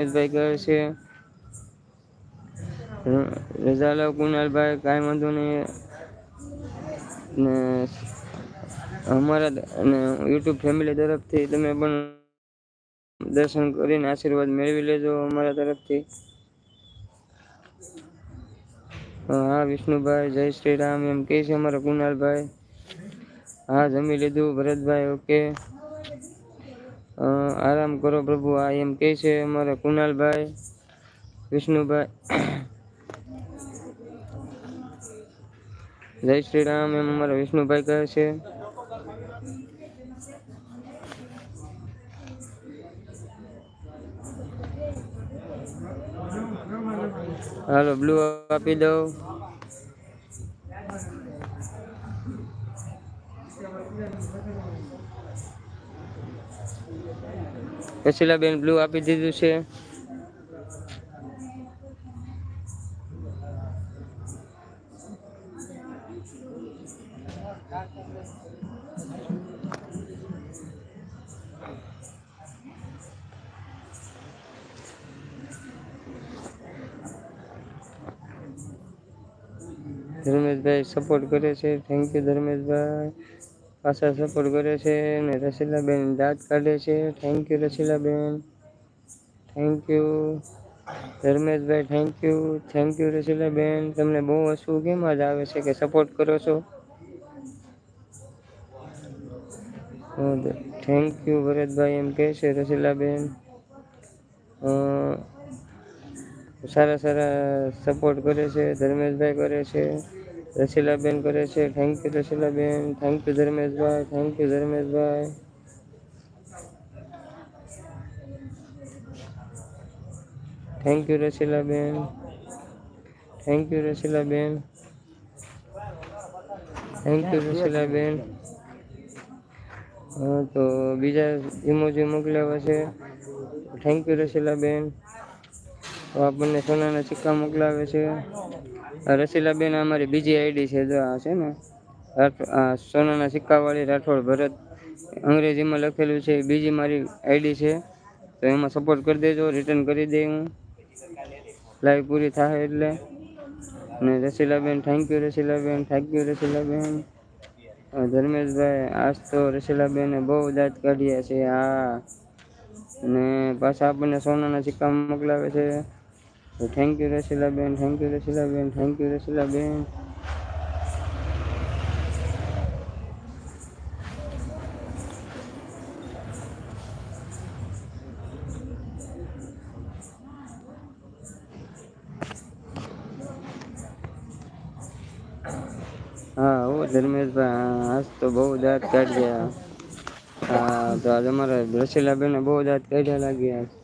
ભાઈ કહે છે. રજાલા કુનાલભાઈ કાંઈ વાંધો નહીં અમારા યુટ્યુબ ફેમિલી તરફથી તમે પણ દર્શન કરીને આશીર્વાદ મેળવી લેજો અમારા તરફથી. હા, વિષ્ણુભાઈ, જય શ્રી રામ, એમ કહે છે અમારા કુનાલભાઈ હા, જમી લીધું, ભરતભાઈ ઓકે આરામ કરો પ્રભુ. આ એમ કે છે અમારા કુનાલભાઈ વિષ્ણુભાઈ. જય શ્રી રામ એમ અમારા વિષ્ણુભાઈ કહે છે. હાલો, બ્લુ આપી દઉં. કશીલા બેન બ્લુ આપી દીધું છે ધર્મેશભાઈ સપોર્ટ કરે છે થેન્ક યુ ધર્મેશભાઈ પાછા સપોર્ટ કરે છે ને રસીલાબેન દાંત કાઢે છે. Thank you Rasilaben. Thank you Dharmeshbhai thank you thank you Rasilaben. તમને બહુ હસવું કેમ જ આવે છે કે સપોર્ટ કરો છો? થેન્ક યુ ભરતભાઈ એમ કહે છે રસીલાબેન. સારા સારા સપોર્ટ કરે છે, ધર્મેશભાઈ કરે છે. રસીલાબેન કરે છે thank you Rasilaben thank you Dharmeshbhai thank you Dharmeshbhai thank you Rasilaben thank you Rasilaben thank you Rasilaben તો બીજા ઇમોજી મોકલાવ્યા છે થેન્ક યુ રસીલાબેન તો આપણને સોનાના સિક્કા મોકલાવે છે. રસીલાબેન અમારી બીજી આઈડી છે, જો આ છે ને. સોનાના સિક્કાવાળી રાઠોડ ભરત અંગ્રેજીમાં લખેલું છે, બીજી મારી આઈડી છે. તો એમાં સપોર્ટ કરી દેજો રિટર્ન કરી દે હું. લાઈવ પૂરી થાય એટલે. અને Rasilaben thank you Rasilaben thank you Rasilaben. Dharmeshbhai, આજ તો રસીલાબેને બહુ દાંત કાઢ્યા છે હા અને પાછા આપણને સોનાના સિક્કા મોકલાવે છે. thank you Rasilaben thank you Rasilaben thank you Rasilaben હા ઓ ધર્મેશભાઈ આજ તો બહુ દાંત કાઢ્યા હા તો આજે અમારા રસીલાબેન બહુ દાંત કાઢ્યા લાગ્યા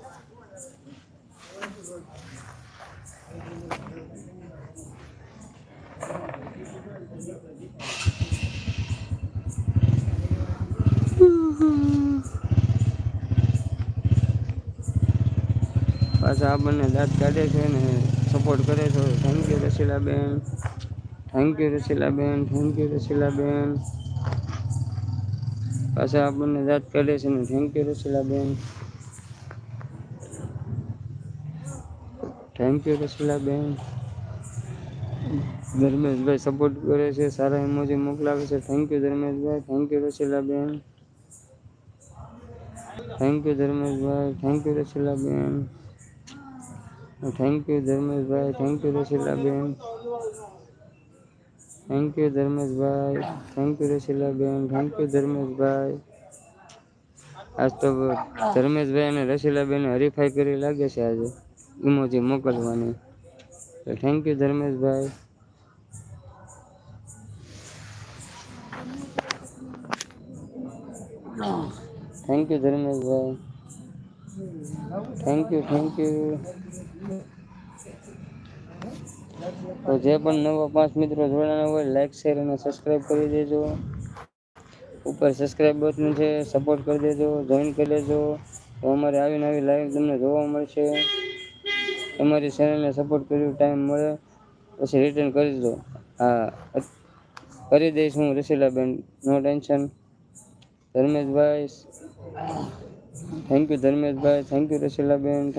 પાછા આપણને દાંત કાઢે છે ને સપોર્ટ કરે છે thank you Rasilaben thank you Rasilaben thank you Rasilaben પાછા આપણને દાંત કાઢે છે ને thank you રસીલાબેન thank you Rasilaben Dharmeshbhai support કરે છે સારા ઇમોજી મોકલાવે છે thank you Dharmeshbhai thank you Rasilaben thank you Dharmeshbhai thank you Rasilaben thank you Dharmeshbhai thank you Rasilaben thank you Dharmeshbhai thank you Rasilaben thank you Dharmeshbhai આજ તો ધર્મેશભાઈ અને રસીલાબેન હરીફાઈ કરી લાગે છે આજે ઇમોજી મોકલવાની. Thank you Dharmeshbhai. Thank you Dharmeshbhai. Thank you thank you તો જે પણ નવા પાંચ મિત્રો જોડાના હોય લાઈક શેર અને સબસ્ક્રાઈબ કરી દેજો. ઉપર સબસ્ક્રાઈબ બટન છે સપોર્ટ કરી દેજો જોઈન કરી લેજો તો અમારે આવી લાઈવ તમને જોવા મળશે. તમારી ચેનલને સપોર્ટ કર્યું ટાઈમ મળે, પછી રિટર્ન કરી દો હા, કરી દઈશ હું, Rasilaben no tension Dharmeshbhai thank you Dharmeshbhai thank you Rasilaben